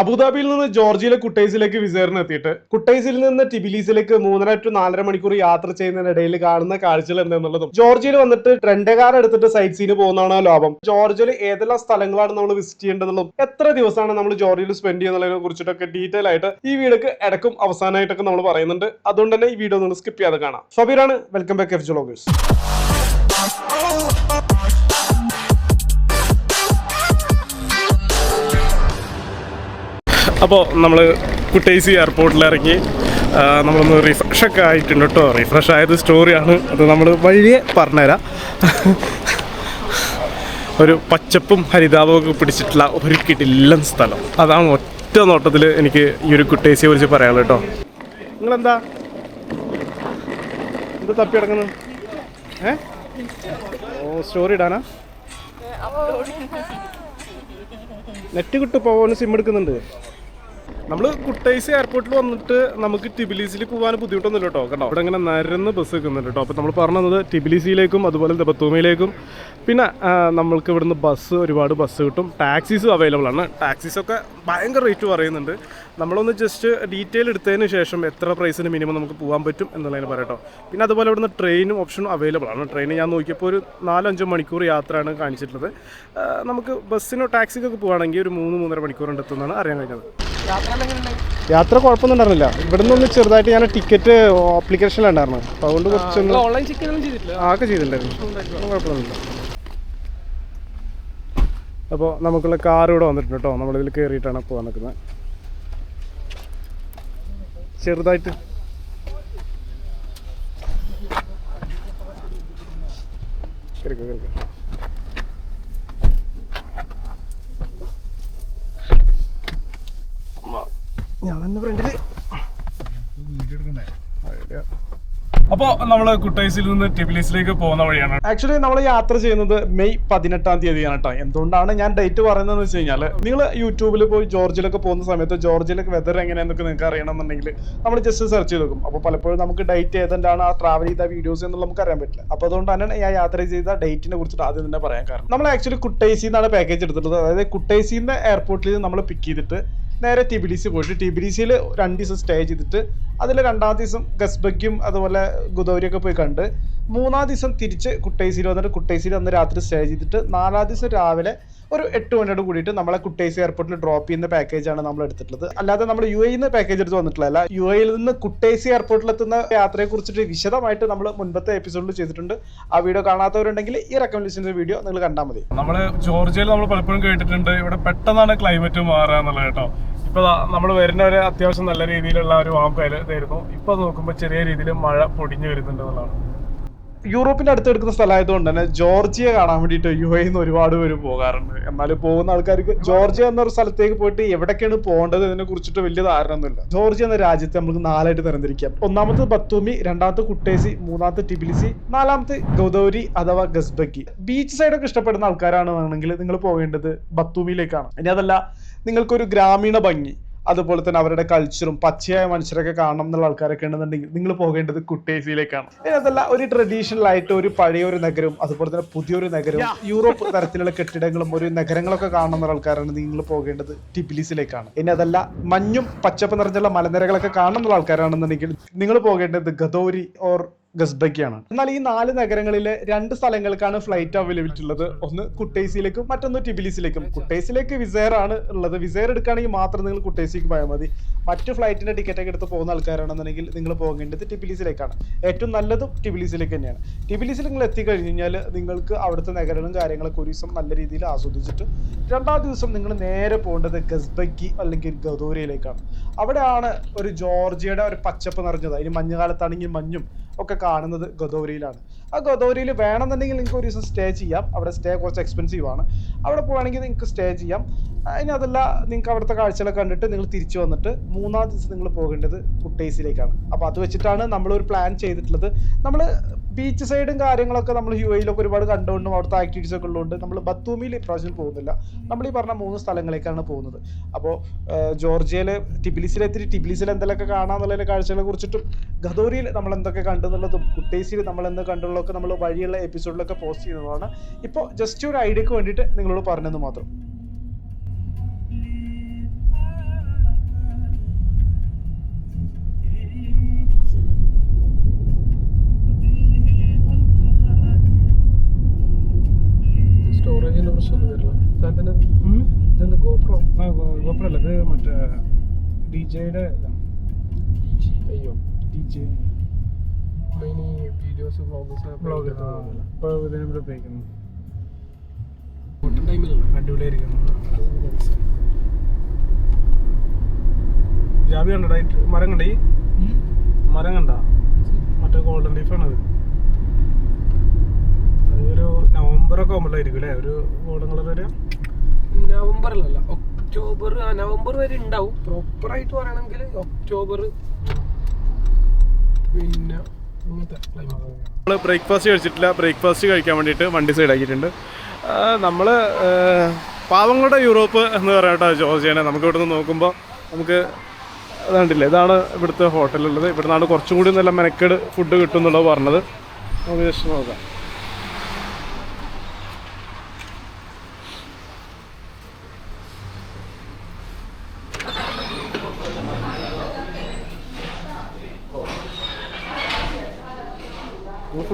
അബുദാബിയിൽ നിന്ന് ജോർജിയയിലെ കുട്ടൈസിലേക്ക് വിസേറിന് എത്തിയിട്ട് കുട്ടൈസിൽ നിന്ന് ടിബിലീസിലേക്ക് മൂന്നര ടു നാലര മണിക്കൂർ യാത്ര ചെയ്യുന്നതിനിടയിൽ കാണുന്ന കാഴ്ചകൾ എന്താണെന്നുള്ളതും ജോർജിയയിൽ വന്നിട്ട് ട്രെൻഡ് കാർ എടുത്തിട്ട് സൈറ്റ് സീന് പോകുന്നതാണോ ലാഭം. ജോർജിയയിൽ ഏതെല്ലാം സ്ഥലങ്ങളാണ് നമ്മൾ വിസിറ്റ് ചെയ്യേണ്ടതെന്നുള്ളതും എത്ര ദിവസമാണ് നമ്മൾ ജോർജിയയിൽ സ്പെൻഡ് ചെയ്യുന്നതിനെ കുറിച്ചിട്ടൊക്കെ ഡീറ്റെയിൽ ആയിട്ട് ഈ വീഡിയോക്ക് ഇടക്കും അവസാനമായിട്ടൊക്കെ നമ്മൾ പറയുന്നുണ്ട്. അതുകൊണ്ട് തന്നെ ഈ വീഡിയോ നിങ്ങൾ സ്കിപ്പ് ചെയ്യാതെ കാണാം. സബീറാണ് വെൽക്കം ബാക്ക് എഫ് ജോഗേഴ്സ് അപ്പോൾ നമ്മൾ കുട്ടേസി എയർപോർട്ടിൽ ഇറങ്ങി നമ്മളൊന്ന് റിഫ്രഷ് ഒക്കെ ആയിട്ടുണ്ട് കേട്ടോ. റിഫ്രഷ് ആയത് സ്റ്റോറിയാണ് അത് നമ്മൾ വഴിയെ പറഞ്ഞുതരാം. ഒരു പച്ചപ്പും ഹരിതാപവും ഒക്കെ പിടിച്ചിട്ടുള്ള ഒരു കിടിലൻ സ്ഥലം. അതാണ് ഒറ്റ നോട്ടത്തിൽ എനിക്ക് ഈ ഒരു കുട്ടേസിയെ കുറിച്ച് പറയാനുള്ളത് കേട്ടോ. നിങ്ങളെന്താ? എന്താ തപ്പി കിടക്കുന്നത് ഏ? ഓ സ്റ്റോറി ഇടാനാ? നെറ്റ് കിട്ടും പോകാൻ സിം എടുക്കുന്നുണ്ട്. നമ്മൾ കുട്ടൈസ് എയർപോർട്ടിൽ വന്നിട്ട് നമുക്ക് ടിബിലിസിൽ പോകാൻ ബുദ്ധിമുട്ടൊന്നുമില്ല കേട്ടോ. കേട്ടോ അവിടെ ഇങ്ങനെ നിരന്ന് ബസ് വെക്കുന്നുണ്ട് കേട്ടോ. അപ്പോൾ നമ്മൾ പറഞ്ഞത് ടിബിലിസിയിലേക്കും അതുപോലെ ദബത്തൂമയിലേക്കും പിന്നെ നമ്മൾക്ക് ഇവിടുന്ന് ബസ് ഒരുപാട് ബസ് കിട്ടും. ടാക്സീസും അവൈലബിൾ ആണ്. ടാക്സീസൊക്കെ ഭയങ്കര റേറ്റ് പറയുന്നുണ്ട്. നമ്മളൊന്ന് ജസ്റ്റ് ഡീറ്റെയിൽ എടുത്തതിന് ശേഷം എത്ര പ്രൈസിന് മിനിമം നമുക്ക് പോകാൻ പറ്റും എന്നുള്ളതിന് പറയട്ടോ പിന്നെ അതുപോലെ ഇവിടുന്ന് ട്രെയിനും ഓപ്ഷനും അവൈലബിൾ ആണ്. ട്രെയിൻ ഞാൻ നോക്കിയപ്പോൾ ഒരു നാലഞ്ച് മണിക്കൂർ യാത്രയാണ് കാണിച്ചിട്ടുള്ളത്. നമുക്ക് ബസ്സിനോ ടാക്സിക്കൊക്കെ പോവുകയാണെങ്കിൽ ഒരു മൂന്ന് മൂന്നര മണിക്കൂറിന്റെ അടുത്തുനിന്നാണ് അറിയാൻ കഴിഞ്ഞത്. യാത്ര കുഴപ്പമൊന്നും ഉണ്ടായിരുന്നില്ല. ഇവിടുന്ന് ഒന്ന് ചെറുതായിട്ട് ഞാൻ ടിക്കറ്റ് ആപ്ലിക്കേഷനിലുണ്ടായിരുന്നു അപ്പോൾ അതുകൊണ്ട് കുറച്ചൊന്നും ഓൺലൈൻ ചെക്ക് ചെയ്തിട്ടുണ്ടായിരുന്നു. കുഴപ്പമൊന്നുമില്ല. അപ്പോൾ നമുക്കുള്ള കാർ ഇവിടെ വന്നിട്ടുണ്ട് കേട്ടോ. നമ്മളിതിൽ കയറിയിട്ടാണ് പോകാൻ നിൽക്കുന്നത് ചെറുതായിട്ട് കയറിക്കോ കയറിക്കോ ഫ്രണ്ടിൽ അപ്പോൾ നമ്മൾ കുട്ടൈസിൽ നിന്ന് ടിബിലിസിലേക്ക് പോകുന്ന വഴിയാണ്. ആക്ച്വലി നമ്മൾ യാത്ര ചെയ്യുന്നത് മെയ് പതിനെട്ടാം തീയതിയാണ് കേട്ടോ എന്തുകൊണ്ടാണ് ഞാൻ ഡേറ്റ് പറയുന്നതെന്ന് വെച്ച് കഴിഞ്ഞാൽ നിങ്ങൾ യൂട്യൂബിൽ പോയി ജോർജിലൊക്കെ പോകുന്ന സമയത്ത് ജോർജിലൊക്കെ വെതർ എങ്ങനെയാണെന്നൊക്കെ നിങ്ങൾക്ക് അറിയണമെന്നുണ്ടെങ്കിൽ നമ്മൾ ജസ്റ്റ് സെർച്ച് ചെയ്ത് നോക്കും. അപ്പോൾ പലപ്പോഴും നമുക്ക് ഡേറ്റ് ഏതെന്താണ് ആ ട്രാവൽ ചെയ്ത വീഡിയോസ് എന്നുള്ള നമുക്ക് അറിയാൻ പറ്റില്ല. അപ്പോൾ തന്നെ ഞാൻ യാത്ര ചെയ്ത ഡേറ്റിനെ കുറിച്ചിട്ട് ആദ്യം തന്നെ പറയാൻ കാരണം. നമ്മൾ ആക്ച്വലി കുട്ടൈസിൽ നിന്നാണ് പാക്കേജ് എടുത്തിട്ടുള്ളത്. അതായത് കുട്ടൈസിന്ന് എയർപോർട്ടിൽ നിന്ന് നമ്മൾ പിക്ക് ചെയ്തിട്ട് നേരെ ടിബിലിസി പോയിട്ട് ടിബിലിസിയിൽ രണ്ട് ദിവസം സ്റ്റേ ചെയ്തിട്ട് അതിൽ രണ്ടാം ദിവസം ഗസ്ബയ്ക്കും അതുപോലെ ഗുദൗരിയൊക്കെ പോയി കണ്ട് മൂന്നാം ദിവസം തിരിച്ച് കുട്ടൈസിയിൽ വന്നിട്ട് കുട്ടൈസിയിൽ അന്ന് രാത്രി സ്റ്റേ ചെയ്തിട്ട് നാലാം ദിവസം രാവിലെ ഒരു എട്ട് മണിയോട് കൂടിയിട്ട് നമ്മളെ കുട്ടേസ് എയർപോർട്ടിൽ ഡ്രോപ്പ് ചെയ്യുന്ന പാക്കേജാണ് നമ്മൾ എടുത്തിട്ടുള്ളത്. അല്ലാതെ നമ്മൾ യു നിന്ന് പാക്കേജ് എടുത്ത് വന്നിട്ടില്ല യു എയിൽ നിന്ന് കുട്ടേസ് എയർപോർട്ടിൽ എത്തുന്ന യാത്രയെ കുറിച്ചിട്ട് വിശദമായിട്ട് നമ്മൾ മുൻപത്തെ എപ്പിസോഡിൽ ചെയ്തിട്ടുണ്ട്. ആ വീഡിയോ കാണാത്തവരുണ്ടെങ്കിൽ ഈ റെക്കമെൻഡേഷന്റെ വീഡിയോ നിങ്ങൾ കണ്ടാൽ മതി. നമ്മൾ ജോർജിയയിൽ നമ്മൾ പലപ്പോഴും കേട്ടിട്ടുണ്ട്. ഇവിടെ പെട്ടെന്നാണ് ക്ലൈമറ്റ് മാറുക എന്നുള്ളത് കേട്ടോ. ഇപ്പൊ നമ്മൾ വരുന്ന ഒരു അത്യാവശ്യം നല്ല രീതിയിലുള്ള ഒരു വാമ്പയിൽ ഇതായിരുന്നു ഇപ്പൊ നോക്കുമ്പോൾ ചെറിയ രീതിയിൽ മഴ പൊടിഞ്ഞു വരുന്നുണ്ട് എന്നുള്ളതാണ്. യൂറോപ്പിന്റെ അടുത്ത് എടുക്കുന്ന സ്ഥലമായതുകൊണ്ട് തന്നെ ജോർജിയ കാണാൻ വേണ്ടിട്ട് യു എയിൽ നിന്ന് ഒരുപാട് പേര് പോകാറുണ്ട്. എന്നാലും പോകുന്ന ആൾക്കാർക്ക് ജോർജിയ എന്നൊരു സ്ഥലത്തേക്ക് പോയിട്ട് എവിടേക്കാണ് പോകേണ്ടത് ഇതിനെ കുറിച്ചിട്ട് വലിയ ധാരണയൊന്നുമില്ല. ജോർജിയ എന്ന രാജ്യത്തെ നമുക്ക് നാലായിട്ട് തരംതിരിക്കാം ഒന്നാമത്തെ ബത്തൂമി രണ്ടാമത്തെ കുട്ടേസി മൂന്നാമത്തെ ടിബിലിസി നാലാമത്തെ ഗൗദൗരി അഥവാ ഗസ്ബക്കി. ബീച്ച് സൈഡൊക്കെ ഇഷ്ടപ്പെടുന്ന ആൾക്കാരാണെന്നുണ്ടെങ്കിൽ നിങ്ങൾ പോകേണ്ടത് ബത്തൂമിയിലേക്കാണ്. ഇനി അതല്ല നിങ്ങൾക്കൊരു ഗ്രാമീണ ഭംഗി. അതുപോലെ തന്നെ അവരുടെ കൾച്ചറും പച്ചയായ മനുഷ്യരൊക്കെ കാണണം എന്നുള്ള ആൾക്കാരൊക്കെ ഉണ്ടെന്നുണ്ടെങ്കിൽ നിങ്ങൾ പോകേണ്ടത് കുട്ടേസിയിലേക്കാണ് അതല്ല ഒരു ട്രഡീഷണൽ ആയിട്ട് ഒരു പഴയ ഒരു നഗരവും അതുപോലെ തന്നെ പുതിയൊരു നഗരവും യൂറോപ്പ് തരത്തിലുള്ള കെട്ടിടങ്ങളും ഒരു നഗരങ്ങളൊക്കെ കാണണം എന്നുള്ള ആൾക്കാരാണ് നിങ്ങൾ പോകേണ്ടത് ടിബിലിസിലേക്കാണ്. ഇനി അതല്ല മഞ്ഞും പച്ചപ്പ് നിറഞ്ഞുള്ള മലനിരകളൊക്കെ കാണണം എന്നുള്ള ആൾക്കാരാണെന്നുണ്ടെങ്കിൽ നിങ്ങൾ പോകേണ്ടത് ഗദോരി ഓർ ഗസ്ബക്കിയാണ്. എന്നാൽ ഈ നാല് നഗരങ്ങളിലെ രണ്ട് സ്ഥലങ്ങൾക്കാണ് ഫ്ലൈറ്റ് അവൈലബിലിറ്റി ഉള്ളത്. ഒന്ന് കുട്ടേസിയിലേക്കും മറ്റൊന്ന് ടിബിലിസിലേക്കും. കുട്ടേസിലേക്ക് വിസയർ ആണ് ഉള്ളത്. വിസയർ എടുക്കുകയാണെങ്കിൽ മാത്രം നിങ്ങൾ കുട്ടേസിക്ക് പോയാൽ മതി. മറ്റു ഫ്ലൈറ്റിന്റെ ടിക്കറ്റ് ഒക്കെ എടുത്ത് പോകുന്ന ആൾക്കാരാണെന്നുണ്ടെങ്കിൽ നിങ്ങൾ പോകേണ്ടത് ടിബിലിസിലേക്കാണ്. ഏറ്റവും നല്ലത് ടിബിലിസിലേക്ക് തന്നെയാണ്. ടിബിലിസിൽ നിങ്ങൾ എത്തിക്കഴിഞ്ഞ് കഴിഞ്ഞാൽ നിങ്ങൾക്ക് അവിടുത്തെ നഗരങ്ങളും കാര്യങ്ങളൊക്കെ ഒരു ദിവസം നല്ല രീതിയിൽ ആസ്വദിച്ചിട്ട് രണ്ടാം ദിവസം നിങ്ങൾ നേരെ പോകേണ്ടത് ഗസ്ബക്കി അല്ലെങ്കിൽ ഗദോരയിലേക്കാണ്. അവിടെയാണ് ഒരു ജോർജിയയുടെ ഒരു പച്ചപ്പ് നിറഞ്ഞത്. അതിന് മഞ്ഞുകാലത്താണെങ്കിൽ മഞ്ഞും ഒക്കെ കാണുന്നത് ഗദോരിയിലാണ്. ആ ഗദോരിയിൽ വേണമെന്നുണ്ടെങ്കിൽ നിങ്ങൾക്ക് ഒരു ദിവസം സ്റ്റേ ചെയ്യാം. അവിടെ സ്റ്റേ കുറച്ച് എക്സ്പെൻസീവ് ആണ്. അവിടെ പോവുകയാണെങ്കിൽ നിങ്ങൾക്ക് സ്റ്റേ ചെയ്യാം. ഇനി അതല്ല നിങ്ങൾക്ക് അവിടുത്തെ കാഴ്ചകളൊക്കെ കണ്ടിട്ട് നിങ്ങൾ തിരിച്ചു വന്നിട്ട് മൂന്നാം ദിവസം നിങ്ങൾ പോകേണ്ടത് കുട്ടേസിലേക്കാണ്. അപ്പോൾ അത് വെച്ചിട്ടാണ് നമ്മൾ ഒരു പ്ലാൻ ചെയ്തിട്ടുള്ളത് നമ്മൾ ബീച്ച് സൈഡും കാര്യങ്ങളൊക്കെ നമ്മൾ യു എയിലൊക്കെ ഒരുപാട് കണ്ടുകൊണ്ടും അവിടുത്തെ ആക്ടിവിറ്റീസ് ഒക്കെ ഉള്ളതുകൊണ്ട് നമ്മൾ ബത്തൂമിയിൽ ഇപ്രാവശ്യം പോകുന്നില്ല. നമ്മൾ ഈ പറഞ്ഞ മൂന്ന് സ്ഥലങ്ങളിലേക്കാണ് പോകുന്നത്. അപ്പോൾ ജോർജിയയിൽ ടിബിലിസിലെത്തി ടിബിലിസിൽ എന്തെങ്കിലുമൊക്കെ കാണാമെന്നുള്ളതിന്റെ കാഴ്ചകളെ കുറിച്ചിട്ടും ഗദോരിയിൽ നമ്മൾ എന്തൊക്കെ കണ്ടെന്നുള്ളതും കുട്ടേസിൽ നമ്മൾ എന്ത് കണ്ടുള്ളതൊക്കെ നമ്മൾ വഴിയുള്ള എപ്പിസോഡിലൊക്കെ പോസ്റ്റ് ചെയ്യുന്നതാണ്. ഇപ്പോൾ ജസ്റ്റ് ഒരു ഐഡിയക്ക് വേണ്ടിയിട്ട് നിങ്ങളോട് പറഞ്ഞത് മാത്രം. മരം കണ്ടേ മരം കണ്ട? മറ്റേ ഗോൾഡൻ ലീഫ് ആണത്. ആകുമ്പോഴായിരിക്കും അല്ലേ? ഒരു ഗോൾഡൻ കളർ വരെ? നവംബറിലല്ല ഒക്ടോബർ ആ നവംബർ വരെ ഉണ്ടാവും പ്രോപ്പർ ആയിട്ട് പറയണമെങ്കിൽ ഒക്ടോബർ. പിന്നെ നമ്മൾ ബ്രേക്ക്ഫാസ്റ്റ് കഴിച്ചിട്ടില്ല. ബ്രേക്ക്ഫാസ്റ്റ് കഴിക്കാൻ വേണ്ടിയിട്ട് വണ്ടി സൈഡ് ആക്കിയിട്ടുണ്ട്. നമ്മൾ പാവങ്ങളുടെ യൂറോപ്പ് എന്ന് പറയട്ടെ ചെയ്യണേ നമുക്ക് ഇവിടുന്ന് നോക്കുമ്പോൾ നമുക്ക് അതുകൊണ്ടില്ല ഇതാണ് ഇവിടുത്തെ ഹോട്ടലുള്ളത് ഇവിടെ നിന്നാണ് കുറച്ചും കൂടി നല്ല മെനക്കേട് ഫുഡ് കിട്ടും എന്നുള്ളത് പറഞ്ഞത്. നമുക്ക് ജസ്റ്റ് നോക്കാം.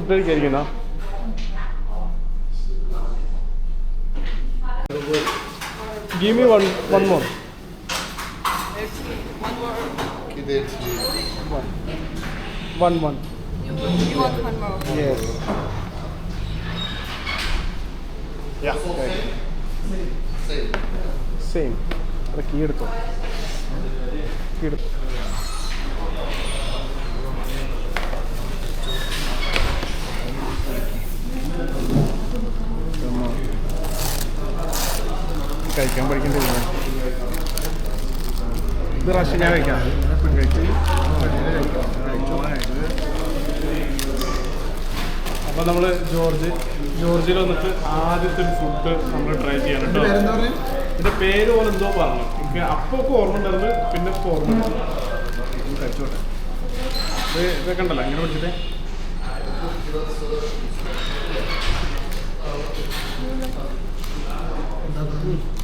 ഫുഡ് കഴിക്കാതിരിക്കുന്ന Give me one one more. One. One one. You want one more? Yes. Yeah. Same. Same. അത് കീ എടുത്തോ കീ എടുത്തോ കഴിക്കാൻ പഠിക്കേണ്ടി ഇത് പ്രാവശ്യം ഞാൻ കഴിക്കാം. അപ്പോൾ നമ്മൾ ജോർജ് ജോർജിൽ വന്നിട്ട് ആദ്യത്തെ ഒരു ഫുഡ് നമ്മൾ ട്രൈ ചെയ്യാൻ കേട്ടോ. ഇതിന്റെ പേര് പോലെ എന്തോ പറഞ്ഞു. എനിക്ക് അപ്പോൾ ഒക്കെ ഓർമ്മ ഉണ്ടായിരുന്നു പിന്നെ ഓർമ്മ കഴിച്ചോട്ടെ ഇത് ഇതൊക്കെ ഉണ്ടല്ലോ അങ്ങനെ പഠിച്ചിട്ടേ? കഴിച്ചോ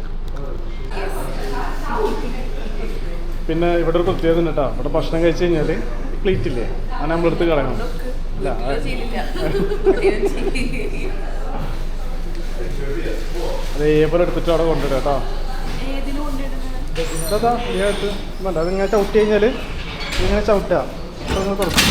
പിന്നെ ഇവിടെ ഒരു പ്രത്യേകത ഉണ്ട് കേട്ടോ ഇവിടെ ഭക്ഷണം കഴിച്ചു കഴിഞ്ഞാൽ പ്ലേറ്റ് ഇല്ലേ? അത് നമ്മളെടുത്ത് കളയണം അതെ അത് അതേപോലെ എടുത്തിട്ട് അവിടെ കൊണ്ടുവരാം കേട്ടോ അതാ ഇങ്ങനെ വേണ്ട അതിങ്ങനെ ചവിട്ടി കഴിഞ്ഞാൽ ഇങ്ങനെ ചവിട്ടുക. തുറക്കും.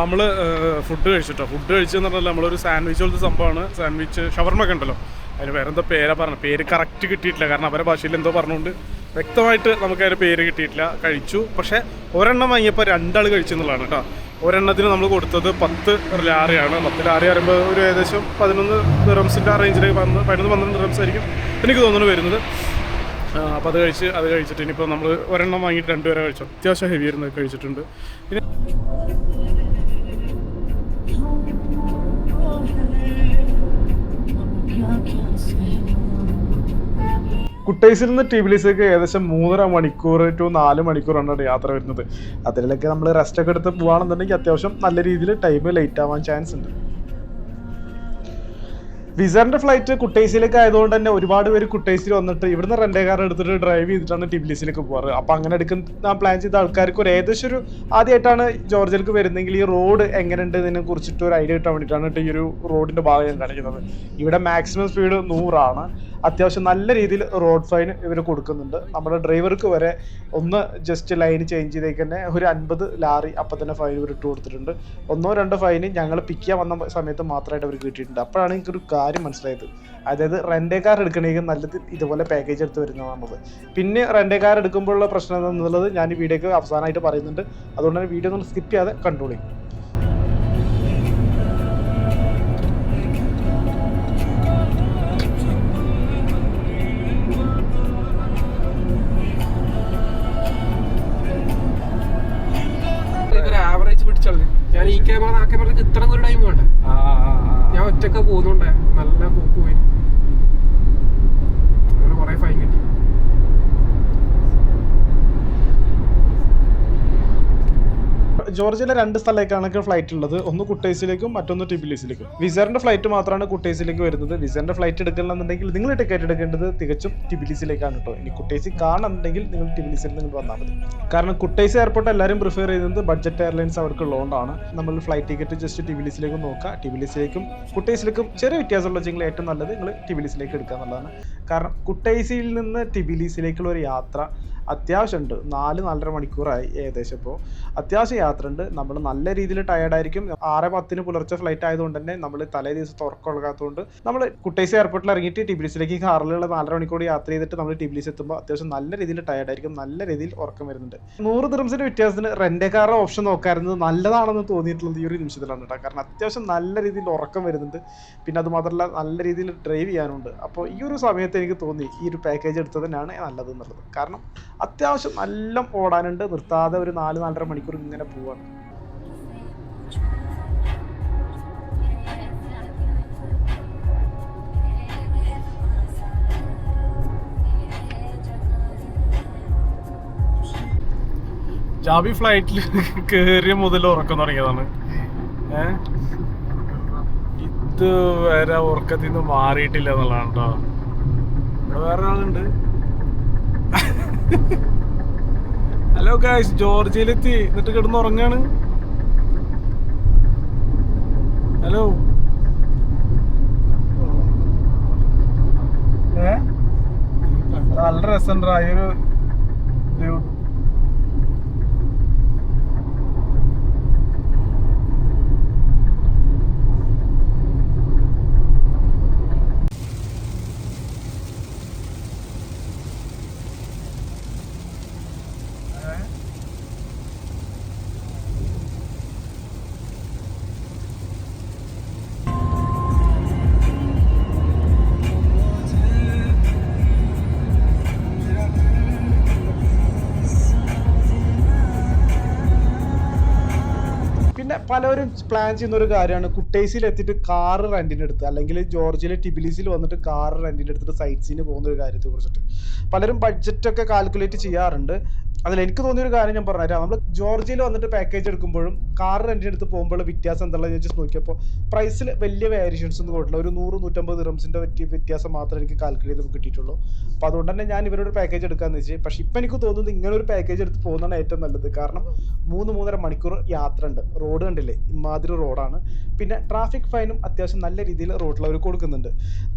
നമ്മൾ ഫുഡ് കഴിച്ചിട്ടോ? ഫുഡ് കഴിച്ചെന്ന് പറഞ്ഞാൽ നമ്മളൊരു സാൻഡ്വിച്ച് പോലത്തെ സംഭവമാണ്. സാൻഡ്വിച്ച് ഷവർമ ഒക്കെ ഉണ്ടല്ലോ. അതിന് വേറെ എന്തോ പേരാ പറഞ്ഞത്. പേര് കറക്റ്റ് കിട്ടിയിട്ടില്ല. കാരണം അവരെ ഭാഷയിൽ എന്തോ പറഞ്ഞുകൊണ്ട് വ്യക്തമായിട്ട് നമുക്ക് അതിന്റെ പേര് കിട്ടിയിട്ടില്ല. കഴിച്ചു. പക്ഷേ ഒരെണ്ണം വാങ്ങിയപ്പോൾ രണ്ടാൾ കഴിച്ചെന്നുള്ളതാണ് കേട്ടോ. ഒരെണ്ണത്തിന് നമ്മൾ കൊടുത്തത് പത്ത് ലാറിയാണ്. പത്ത് ലാറി പറയുമ്പോൾ ഒരു ഏകദേശം പതിനൊന്ന് റംസിന്റെ ആ റേഞ്ചിലേക്ക് പതിനൊന്ന് പതിനൊന്ന് പന്ത്രണ്ട് റംസ് ആയിരിക്കും എനിക്ക് തോന്നുന്നു വരുന്നത്. അപ്പോൾ അത് കഴിച്ച് അത് കഴിച്ചിട്ട് ഇനിയിപ്പോൾ നമ്മൾ ഒരെണ്ണം വാങ്ങിയിട്ട് രണ്ടുപേരെ കഴിച്ചു? അത്യാവശ്യം ഹെവി ആയിരുന്നു കഴിച്ചിട്ടുണ്ട്. ഇനി കുട്ടൈസിൽ നിന്ന് ടിബിലിസിലേക്ക് ഏകദേശം മൂന്നര മണിക്കൂർ ടു നാല് മണിക്കൂറാണ് യാത്ര വരുന്നത്. അതിലൊക്കെ നമ്മൾ റെസ്റ്റ് ഒക്കെ എടുത്ത് പോവാണെന്നുണ്ടെങ്കിൽ അത്യാവശ്യം നല്ല രീതിയിൽ ടൈം ലേറ്റ് ആവാൻ ചാൻസ് ഉണ്ട്. വിസറിന്റെ ഫ്ലൈറ്റ് കുട്ടൈസിലേക്ക് ആയതുകൊണ്ട് തന്നെ ഒരുപാട് പേര് കുട്ടേശ്ശേരി വന്നിട്ട് ഇവിടുന്ന് റെന്റേ കാർ എടുത്തിട്ട് ഡ്രൈവ് ചെയ്തിട്ടാണ് ടിബിലിസിലേക്ക് പോകാറ് അപ്പൊ അങ്ങനെ എടുക്കുന്ന പ്ലാൻ ചെയ്ത ആൾക്കാർക്ക് ഒരു ഏകദേശം ഒരു ആദ്യമായിട്ടാണ് ജോർജിലേക്ക് വരുന്നെങ്കിൽ ഈ റോഡ് എങ്ങനെയുണ്ട് ഇതിനെ കുറിച്ചിട്ട് ഒരു ഐഡിയ കിട്ടാൻ വേണ്ടിയിട്ടാണ് ട്ടോ ഈ ഒരു റോഡിന്റെ ഭാഗം ഞാൻ കാണിക്കുന്നത്. ഇവിടെ മാക്സിമം സ്പീഡ് നൂറാണ്. അത്യാവശ്യം നല്ല രീതിയിൽ റോഡ് ഫൈൻ ഇവർ കൊടുക്കുന്നുണ്ട്. നമ്മുടെ ഡ്രൈവർക്ക് വരെ ഒന്ന് ജസ്റ്റ് ലൈൻ ചേഞ്ച് ചെയ്തേക്ക് തന്നെ ഒരു അൻപത് ലാറി അപ്പം തന്നെ ഫൈൻ ഇവർ ഇട്ട് കൊടുത്തിട്ടുണ്ട്. ഒന്നോ രണ്ടോ ഫൈൻ ഞങ്ങൾ പിക്ക് ചെയ്യാൻ വന്ന സമയത്ത് മാത്രമായിട്ട് അവർ കിട്ടിയിട്ടുണ്ട്. അപ്പോഴാണ് എനിക്കൊരു കാര്യം മനസ്സിലായത്. അതായത് റെന്റേ കാർ എടുക്കണമെങ്കിൽ നല്ലത് ഇതുപോലെ പാക്കേജ് എടുത്ത് വരുന്നതാണത് പിന്നെ റെന്റേ കാർ എടുക്കുമ്പോഴുള്ള പ്രശ്നം എന്നുള്ളത് ഞാൻ ഈ വീഡിയോക്ക് അവസാനമായിട്ട് പറയുന്നുണ്ട്. അതുകൊണ്ട് തന്നെ വീഡിയോ ഒന്ന് സ്കിപ്പ് ചെയ്യാതെ കണ്ടോളി. ക്യാമറ ആ ക്യാമറക്ക് ഇത്ര ഒരു ടൈം വേണ്ട. ഞാൻ ഒറ്റയ്ക്ക് പോകുന്നുണ്ടേ. നല്ല പോക്ക് പോയി അങ്ങനെ കുറെ ഫൈൻ കിട്ടി ജോർജിയയിലെ രണ്ട് സ്ഥലത്തേക്കാണ് ഫ്ലൈറ്റ് ഉള്ളത്. ഒന്ന് കുട്ടേസിലേക്കും മറ്റൊന്ന് ടിബിലിസിലേക്കും. വിസറിന്റെ ഫ്ലൈറ്റ് മാത്രമാണ് കുട്ടേസിലേക്ക് വരുന്നത്. വിസറിന്റെ ഫ്ലൈറ്റ് എടുക്കണമെന്നുണ്ടെങ്കിൽ നിങ്ങൾ ടിക്കറ്റ് എടുക്കേണ്ടത് തികച്ചും ടിബിലിസിലേക്കാണ് കേട്ടോ. ഇനി കുട്ടേസി കാണണമെന്നുണ്ടെങ്കിൽ നിങ്ങൾ ടിബിലിസിൽ നിങ്ങൾ വന്നാൽ മതി. കാരണം കുട്ടേസി എയർപോർട്ട് എല്ലാവരും പ്രിഫർ ചെയ്യുന്നത് ബഡ്ജറ്റ് എയർലൈൻസ് അവർക്ക് ഉള്ളതുകൊണ്ടാണ് നമ്മൾ ഫ്ലൈറ്റ് ടിക്കറ്റ് ജസ്റ്റ് ടിബിലിസിലേക്ക് നോക്കുക. ടിബിലിസിലേക്കും കുട്ടേസിലേക്കും ചെറിയ വ്യത്യാസമുള്ള വെച്ചെങ്കിൽ ഏറ്റവും നല്ലത് നിങ്ങൾ ടിബിലിസിലേക്ക് എടുക്കുക എന്നുള്ളതാണ്. കാരണം കുട്ടേസിയിൽ നിന്ന് ടിബിലിസിലേക്കുള്ള ഒരു യാത്ര അത്യാവശ്യമുണ്ട്. നാല് നാലര മണിക്കൂറായി ഏകദേശം ഇപ്പോൾ അത്യാവശ്യം യാത്ര ഉണ്ട് നമ്മൾ നല്ല രീതിയിൽ ടയേർഡ് ആയിരിക്കും. ആറ് പത്തിന് പുലർച്ചെ ഫ്ലൈറ്റ് ആയതുകൊണ്ട് തന്നെ നമ്മൾ തലേ ദിവസം കൊണ്ട് നമ്മൾ കുട്ടേസ് എയർപോർട്ടിൽ ഇറങ്ങിയിട്ട് ടിബിലിസിലേക്ക് കാറിലുള്ള നാലര മണിക്കൂർ യാത്ര ചെയ്തിട്ട് നമ്മൾ ടിബിലിസ് എത്തുമ്പോൾ അത്യാവശ്യം നല്ല രീതിയിൽ ടയേർഡ് ആയിരിക്കും. നല്ല രീതിയിൽ ഉറക്കം വരുന്നുണ്ട്. നൂറ് ദിറംസിന്റെ വ്യത്യാസത്തിന് റെന്റ് കാറിന്റെ ഓപ്ഷൻ നോക്കാറുന്നത് നല്ലതാണെന്ന് തോന്നിയിട്ടുള്ളത് ഈ ഒരു നിമിഷത്തിലാണ് കേട്ടോ. കാരണം അത്യാവശ്യം നല്ല രീതിയിൽ ഉറക്കം വരുന്നുണ്ട്. പിന്നെ അത് മാത്രമല്ല നല്ല രീതിയിൽ ഡ്രൈവ് ചെയ്യാനുണ്ട്. അപ്പോൾ ഈ ഒരു സമയത്ത് എനിക്ക് തോന്നി ഈ ഒരു പാക്കേജ് എടുത്തത് തന്നെയാണ് നല്ലത് എന്നുള്ളത് കാരണം അത്യാവശ്യം നല്ല ഓടാനുണ്ട്. നിർത്താതെ ഒരു നാല് നാലര മണിക്കൂർ ഇങ്ങനെ പോവാണ്. ജാബി ഫ്ലൈറ്റിൽ കയറിയ മുതൽ ഉറക്കം തുടങ്ങിയതാണ്. ഇത് ഇതുവരെ ഉറക്കത്തിൽ നിന്ന് മാറിയിട്ടില്ല എന്നുള്ളതാണ് കേട്ടോ ഇവിടെ വേറെ ആളുണ്ട് ഹലോ ഗായ്സ് ജോർജിയിലെത്തി എന്നിട്ട് കിടന്ന് ഉറങ്ങാണ് ഹലോ നല്ല രസമുണ്ടാ. ഈ ഒരു പലരും പ്ലാൻ ചെയ്യുന്ന ഒരു കാര്യമാണ്. കുട്ടേസിൽ എത്തിയിട്ട് കാർ റെന്റിന് എടുത്ത് അല്ലെങ്കിൽ ജോർജിയയിലെ ടിബിലിസിൽ വന്നിട്ട് കാർ റെന്റിന് എടുത്തിട്ട് സൈറ്റ് സീന് പോകുന്ന ഒരു കാര്യത്തെ കുറിച്ചിട്ട് പലരും ബഡ്ജറ്റ് ഒക്കെ കാൽക്കുലേറ്റ് ചെയ്യാറുണ്ട്. അതിൽ എനിക്ക് തോന്നിയ ഒരു കാര്യം ഞാൻ പറഞ്ഞുതരാം. നമ്മൾ ജോർജിയയിൽ വന്നിട്ട് പാക്കേജ് എടുക്കുമ്പോഴും കാർ റെന്റിന് എടുത്ത് പോകുമ്പോൾ വ്യത്യാസം എന്താണെന്ന് ജസ്റ്റ് നോക്കിയപ്പോൾ പ്രൈസിൽ വലിയ വേരിയേഷൻസ് ഒന്നും കൊടുത്തില്ല ഒരു നൂറ് നൂറ്റമ്പത് ദിറംസിന്റെ വ്യത്യാസം മാത്രമേ എനിക്ക് കാൽക്കുലേറ്റ് ചെയ്ത് കിട്ടിയിട്ടുള്ളൂ. അപ്പോൾ അതുകൊണ്ട് തന്നെ ഞാൻ ഇവരുടെ പാക്കേജ് എടുക്കാന്ന് വെച്ച് പക്ഷേ ഇപ്പം എനിക്ക് തോന്നുന്നത് ഇങ്ങനെ ഒരു പാക്കേജ് എടുത്ത് പോകുന്നതാണ് ഏറ്റവും നല്ലത്. കാരണം മൂന്ന് മൂന്നര മണിക്കൂർ യാത്ര ഉണ്ട്. റോഡ് കണ്ടില്ലേ? ഇമാതിരി റോഡാണ് പിന്നെ ട്രാഫിക് ഫൈനും അത്യാവശ്യം നല്ല രീതിയിൽ റോഡിൽ അവർ കൊടുക്കുന്നുണ്ട്.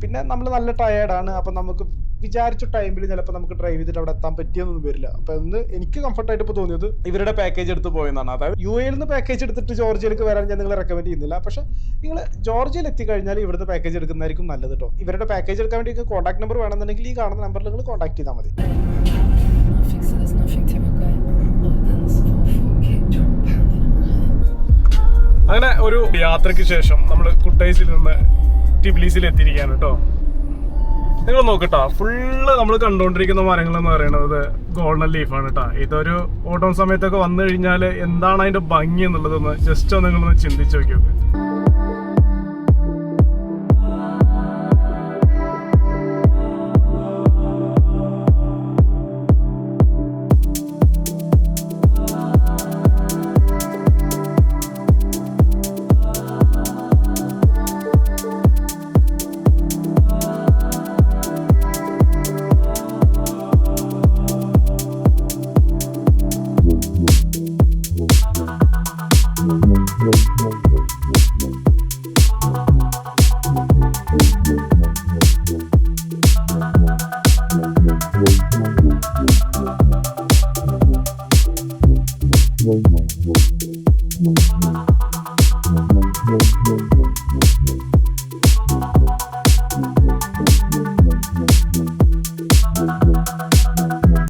പിന്നെ നമ്മൾ നല്ല ടയേർഡാണ് അപ്പം നമുക്ക് വിചാരിച്ച ടൈമിൽ ചിലപ്പോൾ നമുക്ക് ഡ്രൈവ് ചെയ്തിട്ട് അവിടെ എത്താൻ പറ്റിയൊന്നും വരില്ല. അപ്പം ഇന്ന് എനിക്ക് കംഫർട്ടായിട്ട് ഇപ്പോൾ തോന്നിയത് ഇവരുടെ പാക്കേജ് എടുത്ത് പോയെന്നാണ്. അതായത് യു എയിൽ നിന്ന് പാക്കേജ് എടുത്തിട്ട് ജോർജിയയിലേക്ക് വരാൻ ഞാൻ നിങ്ങളെ റെക്കമെൻഡ് ചെയ്യുന്നില്ല. പക്ഷേ നിങ്ങൾ ജോർജിയയിൽ എത്തിക്കഴിഞ്ഞാൽ ഇവിടുത്തെ പാക്കേജ് എടുക്കുന്നതായിരിക്കും നല്ലത് കേട്ടോ ഇവരുടെ പാക്കേജ് എടുക്കാൻ വേണ്ടി നിങ്ങൾക്ക് കോൺടാക്ട് നമ്പർ വേണമെന്നുണ്ടെങ്കിൽ ഈ കാണുന്ന നമ്പറിൽ നിങ്ങൾ കോൺടാക്ട് ചെയ്താൽ മതി. അങ്ങനെ ഒരു യാത്രയ്ക്ക് ശേഷം നമ്മൾ കുട്ടൈസിൽ നിന്ന് ടിബ്ലീസിൽ എത്തിയിരിക്കുകയാണ് കേട്ടോ നിങ്ങൾ നോക്കട്ടോ ഫുള്ള് നമ്മൾ കണ്ടുകൊണ്ടിരിക്കുന്ന മരങ്ങൾ എന്ന് പറയുന്നത് ഗോൾഡൻ ലീഫാണ് കേട്ടോ ഇതൊരു ഓട്ടം സമയത്തൊക്കെ വന്നു കഴിഞ്ഞാൽ എന്താണ് അതിന്റെ ഭംഗി എന്നുള്ളതൊന്ന് ജസ്റ്റ് നിങ്ങളൊന്ന് ചിന്തിച്ച് നോക്ക്